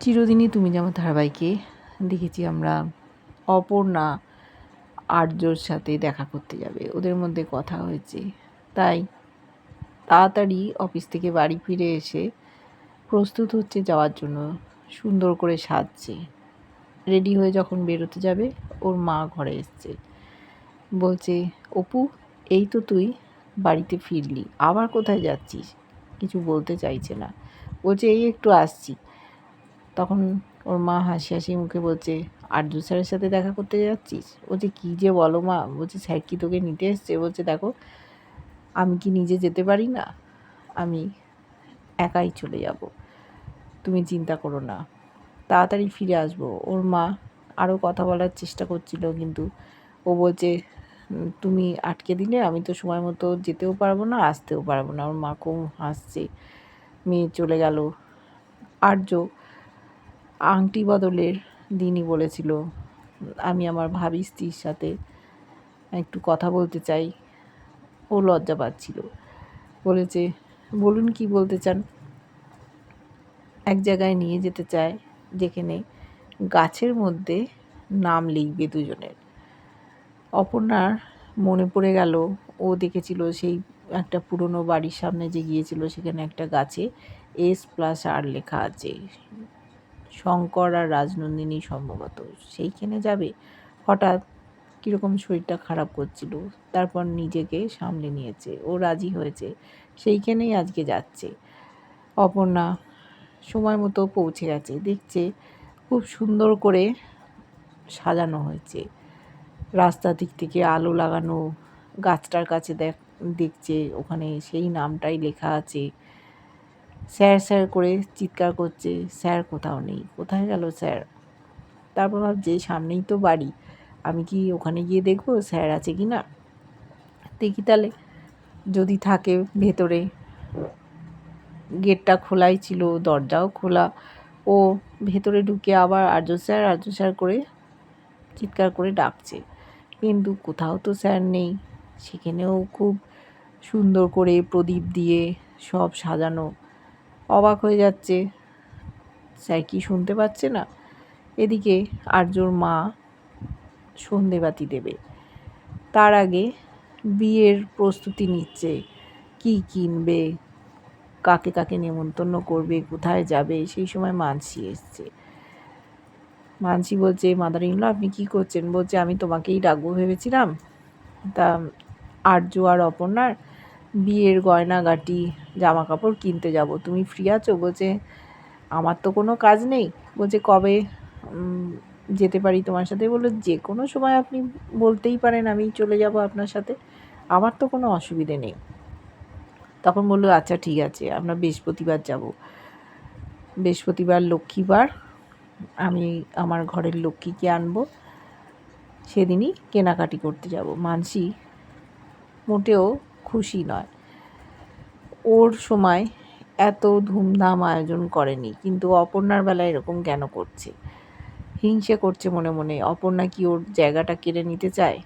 চিরদিনই তুমি যেমন ধারাবাহিকে দেখেছি, আমরা অপর্ণা আর্যর সাথে দেখা করতে যাবে। ওদের মধ্যে কথা হয়েছে। তাই তাড়াতাড়ি অফিস থেকে বাড়ি ফিরে এসে প্রস্তুত হচ্ছে, যাওয়ার জন্য সুন্দর করে সাজছে। রেডি হয়ে যখন বেরোতে যাবে, ওর মা ঘরে এসছে। বলছে, অপু, এই তো তুই বাড়িতে ফিরলি, আবার কোথায় যাচ্ছিস? কিছু বলতে চাইছে না। বলছে, এই একটু আসছি। তখন ওর মা হাসি হাসি মুখে বলছে আর্য স্যারের সাথে দেখা করতে যাচ্ছিস? বলছে, কী যে বলো মা? বলছে, স্যার কি তোকে নিতে এসছে? বলছে, দেখো, আমি কি নিজে যেতে পারি না? আমি একাই চলে যাব। তুমি চিন্তা করো না। তাড়াতাড়ি ফিরে আসব। ওর মা আরও কথা বলার চেষ্টা করছিল, কিন্তু ও বলছে তুমি আটকে দিলে আমি তো সময় মতো যেতেও পারব না, আসতেও পারব না। ওর মা খুব হাসছে। মেয়ে চলে গেল। আর্য আংটি বদলের দিনই বলেছিল, আমি আমার ভাবি স্ত্রীর সাথে একটু কথা বলতে চাই। ও লজ্জা পাচ্ছিল। বলেছে, বলুন কি বলতে চান? এক জায়গায় নিয়ে যেতে চায়, যেখানে গাছের মধ্যে নাম লিখবে দুজনের। অপর্ণার মনে পড়ে গেল, ও দেখেছিল সেই একটা পুরনো বাড়ির সামনে যে গিয়েছিল, সেখানে একটা গাছে এস প্লাস আর লেখা আছে। শঙ্কর আর রাজনন্দিনী সম্ভবত। সেইখানে যাবে? হঠাৎ কীরকম শরীরটা খারাপ করছিল, তারপর নিজেকে সামলে নিয়েছে। ও রাজি হয়েছে। সেইখানেই আজকে যাচ্ছে। অপর্ণা সময় মতো পৌঁছে গেছে। দেখছে খুব সুন্দর করে সাজানো হয়েছে। রাস্তা দিক থেকে আলো লাগানো, গাছটার কাছে দেখ, দেখছে। ওখানে সেই নামটাই লেখা আছে। স্যার স্যার করে চিৎকার করছে, স্যার কোথাও নেই। কোথায় গেল স্যার? তারপর ভাবছে, সামনেই তো বাড়ি। আমি কি ওখানে গিয়ে দেখব স্যার আছে কি না? দেখি তাহলে। যদি থাকে ভেতরে। গেটটা খোলাই ছিল, দরজাও খোলা। ও ভেতরে ঢুকে আবার আর্য স্যার আর্য স্যার করে চিৎকার করে ডাকছে। কিন্তু কোথাও তো স্যার নেই। সেখানেও খুব সুন্দর করে প্রদীপ দিয়ে সব সাজানো। অবাক হয়ে যাচ্ছে। স্যার কি শুনতে পাচ্ছে না? এদিকে আর্যর মা সন্ধেবাতি দেবে। তার আগে বিয়ের প্রস্তুতি নিচ্ছে। কি কিনবে? কাকে কাকে নেমন্তন্ন করবে? কোথায় যাবে? সেই সময় মানসি এসছে। মানসি বলছে মাদার ইনলো আপনি কি করছেন? বলছে, আমি তোমাকেই ডাকবো ভেবেছিলাম। তা আর্য আর অপর্ণার বিয়ের গয়নাগাটি জামা কাপড় কিনতে যাব। তুমি ফ্রি আছো? বলছে, আমার তো কোনো কাজ নেই। বলছে, কবে? যেতে পারি তোমার সাথে। বলল, যে কোনো সময় আপনি বলতেই পারেন, আমি চলে যাব আপনার সাথে। আমার তো কোনো অসুবিধে নেই। তখন বলল আচ্ছা ঠিক আছে, আমরা বৃহস্পতিবার যাব। বৃহস্পতিবার লক্ষ্মীবার আমি আমার ঘরের লক্ষ্মীকে আনব। সেদিনই কেনাকাটি করতে যাব। মানসি মোটেও খুশি নয়। ওর সময় এত ধুমধাম আয়োজন করেনি, কিন্তু অপর্ণার বেলায় এরকম কেন করছে? হিংসে করছে মনে মনে। অপর্ণা কি ওর জায়গাটা কেড়ে নিতে চায়?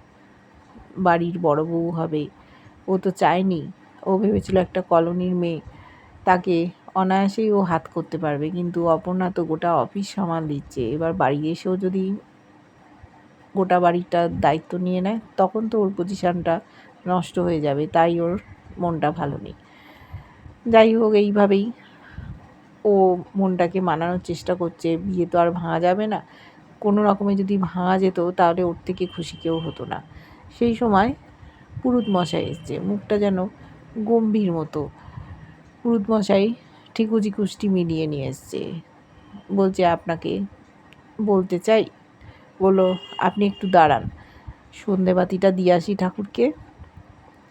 বাড়ির বড় বউ হবে। ও তো চায়নি। ও ভেবেছিল একটা কলোনির মেয়ে। তাকে অনায়াসেই ও হাত করতে পারবে, কিন্তু অপর্ণা তো গোটা অফিস সামাল দিচ্ছে। এবার বাড়ি এসেও যদি গোটা বাড়িটার দায়িত্ব নিয়ে নেয়, তখন তো ওর পজিশানটা নষ্ট হয়ে যাবে, তাই ওর মনটা ভালো নেই। যাই হোক, এইভাবেই ও মনটাকে মানানোর চেষ্টা করছে। বিয়ে তো আর ভাঙা যাবে না। কোনো রকমে যদি ভাঙা যেত, তাহলে ওর থেকে খুশি কেউ হতো না। সেই সময় পুরুত মশাই এসছে। মুখটা যেন গম্ভীর মতো। পুরুত মশাই ঠিকুজি কুষ্টি মিলিয়ে নিয়ে এসছে। বলছে, আপনাকে বলতে চাই? বলল, আপনি একটু দাঁড়ান। সন্ধেবাতিটা দিয়ে আসি ঠাকুরকে।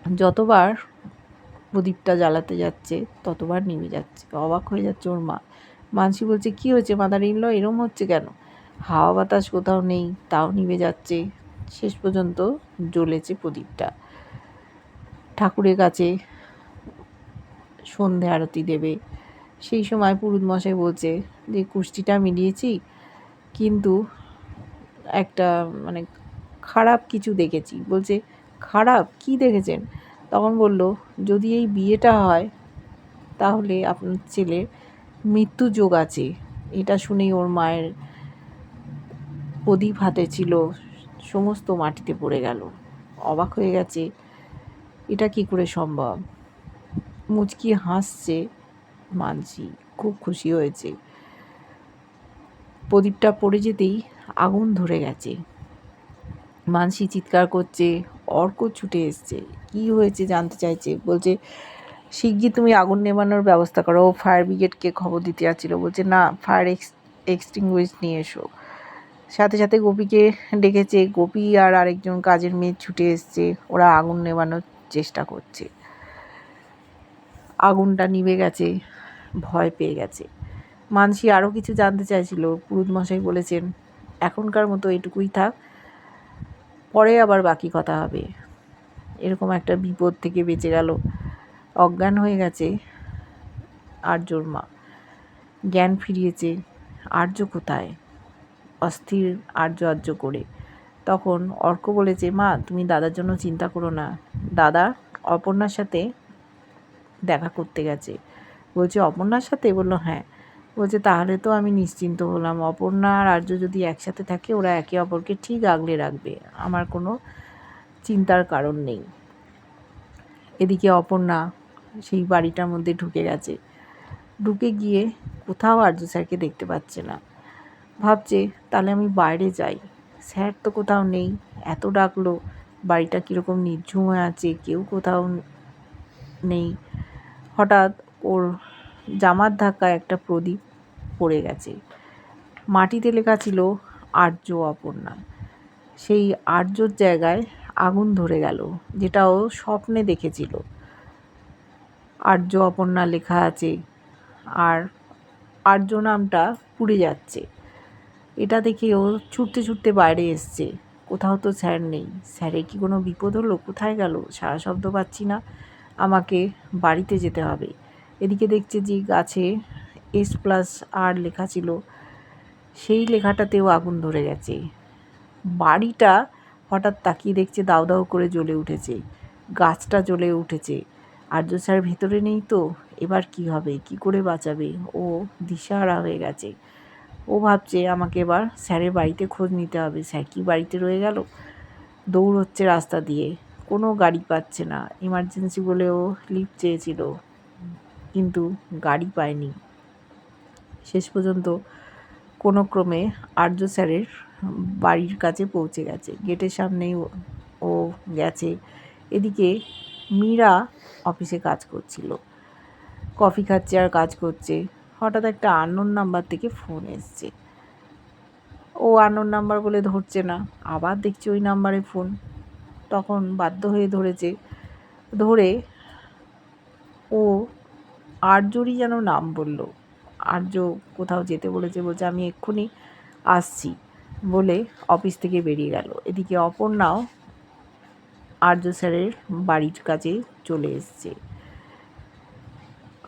যতবার প্রদীপটা জ্বালাতে যাচ্ছে, ততবার নিভে যাচ্ছে। অবাক হয়ে যাচ্ছে ওর মা। মানসি বলছে, কি হয়েছে? মাদার ইনল এরম হচ্ছে কেন? হাওয়া বাতাস কোথাও নেই, তাও নিভে যাচ্ছে। শেষ পর্যন্ত জ্বলেছে প্রদীপটা। ঠাকুরের কাছে সন্ধে আরতি দেবে। সেই সময় পুরুত মশাই বলছে, যে কুষ্টিটা মিলিয়েছি কিন্তু একটা মানে খারাপ কিছু দেখেছি। বলছে খারাপ, কি দেখেছেন? তখন বলল, যদি এই বিয়েটা হয়, তাহলে আপনার ছেলের মৃত্যু যোগ আছে। এটা শুনেই ওর মায়ের প্রদীপ হাতে ছিল, সমস্ত মাটিতে পড়ে গেল। অবাক হয়ে গেছে, এটা কি করে সম্ভব? মুচকি হাসছে মানসি, খুব খুশি হয়েছে। প্রদীপটা পড়ে যেতেই আগুন ধরে গেছে। মানসি চিৎকার করছে অর্ক ছুটে এসছে। কি হয়েছে জানতে চাইছে? বলছে, শিগগির তুমি আগুন নেবানোর ব্যবস্থা করো। ও ফায়ার ব্রিগেডকে খবর দিতে যাচ্ছিল। বলছে, না, ফায়ার এক্স, এক্সটিংগুইশ নিয়ে এসো। সাথে সাথে গোপীকে ডেকেছে। গোপী আর আরেকজন কাজের মেয়ে ছুটে এসছে। ওরা আগুন নেবানোর চেষ্টা করছে। আগুনটা নিভে গেছে, ভয় পেয়ে গেছে। মানসি আরও কিছু জানতে চাইছিল। পুরুত মশাই বলেছেন, এখনকার মতো এটুকুই থাক। পরে আবার বাকি কথা হবে। এরকম একটা বিপদ থেকে বেঁচে গেল। অজ্ঞান হয়ে গেছে আর্যর মা। জ্ঞান ফিরিয়েছে আর্য কোথায়? অস্থির আর্য আর্য করে। তখন অর্ক বলেছে, মা, তুমি দাদার জন্য চিন্তা করো না। দাদা অপর্ণার সাথে দেখা করতে গেছে। বলছে, অপর্ণার সাথে? বলল হ্যাঁ। বলছে তাহলে তো আমি নিশ্চিন্ত হলাম। অপর্ণা আর আর্য যদি একসাথে থাকে, ওরা একে অপরকে ঠিক আগলে রাখবে। আমার কোনো চিন্তার কারণ নেই। এদিকে অপর্ণা সেই বাড়িটার মধ্যে ঢুকে গেছে। ঢুকে গিয়ে কোথাও আর্য স্যারকে দেখতে পাচ্ছে না। ভাবছে, তাহলে আমি বাইরে যাই। স্যার তো কোথাও নেই। এত ডাকলো। বাড়িটা কীরকম নির্ঝুম হয়ে আছে? কেউ কোথাও নেই। হঠাৎ ওর জামার ধাক্কায় একটা প্রদীপ পড়ে গেছে। মাটিতে লেখা ছিল, আর্য অপর্ণা। সেই আর্যর জায়গায় আগুন ধরে গেল যেটা ও স্বপ্নে দেখেছিল। আর্য অপর্ণা লেখা আছে, আর আর্য নামটা পুড়ে যাচ্ছে। এটা দেখে ও ছুটতে ছুটতে বাইরে এসছে। কোথাও তো স্যার নেই। স্যারে কি কোনো বিপদ হলো? কোথায় গেল? সারা শব্দ পাচ্ছি না। আমাকে বাড়িতে যেতে হবে। এদিকে দেখছে যে গাছে এস প্লাস আর লেখা ছিল। সেই লেখাটাতেও আগুন ধরে গেছে। বাড়িটা হঠাৎ তাকিয়ে দেখছে দাউ দাউ করে জ্বলে উঠেছে। গাছটা জ্বলে উঠেছে। আর্য স্যার ভেতরে নেই তো, এবার কি হবে? কি করে বাঁচাবে? ও দিশাহারা হয়ে গেছে। ও ভাবছে আমাকে এবার স্যারের বাড়িতে খোঁজ নিতে হবে। স্যার কি বাড়িতে রয়ে গেল? দৌড় হচ্ছে রাস্তা দিয়ে। কোনো গাড়ি পাচ্ছে না। ইমার্জেন্সি বলে ও লিফট চেয়েছিল। কিন্তু গাড়ি পায়নি। শেষ পর্যন্ত কোনো ক্রমে আর্য স্যারের বাড়ির কাছে পৌঁছে গেছে। গেটের সামনেই ও গেছে। এদিকে মীরা অফিসে কাজ করছিল। কফি খাচ্ছে আর কাজ করছে। হঠাৎ একটা আননোন নাম্বার থেকে ফোন এসছে। ও আননোন নাম্বার বলে ধরছে না, আবার দেখছি ওই নাম্বারে ফোন। তখন বাধ্য হয়ে ধরেছে, ধরে ও আর্যরই যেন নাম বলল। আর্য কোথাও যেতে বলেছে বলছে, আমি এক্ষুনি আসছি। বলে অফিস থেকে বেরিয়ে গেল। এদিকে অপর্ণাও আর্য স্যারের বাড়ির কাছে চলে এসছে।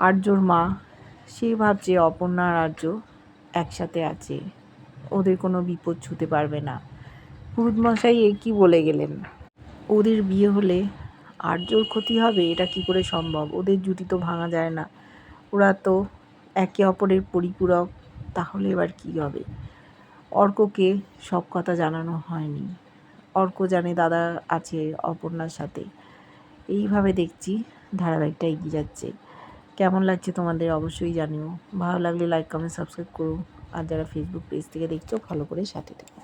আর্যর মা, সে ভাবছে অপর্ণা আর আর্য একসাথে আছে। ওদের কোনো বিপদ ছুতে পারবে না। পুরুতমশাই এ কী বলে গেলেন? ওদের বিয়ে হলে আর্যর ক্ষতি হবে? এটা কি করে সম্ভব? ওদের জুটি তো ভাঙা যায় না। ওরা তো একে অপরের পরিপূরক, তাহলে এবার কী হবে? অর্ককে সব কথা জানানো হয়নি। অর্ক জানে দাদা আছে অপর্ণার সাথে। এইভাবে দেখছি ধারাবাহিকটা এগিয়ে যাচ্ছে। কেমন লাগছে তোমাদের অবশ্যই জানিও। ভালো লাগলে লাইক কমেন্ট সাবস্ক্রাইব করো। আর যারা ফেসবুক পেজ থেকে দেখছ ফলো করে সাথে থেকো।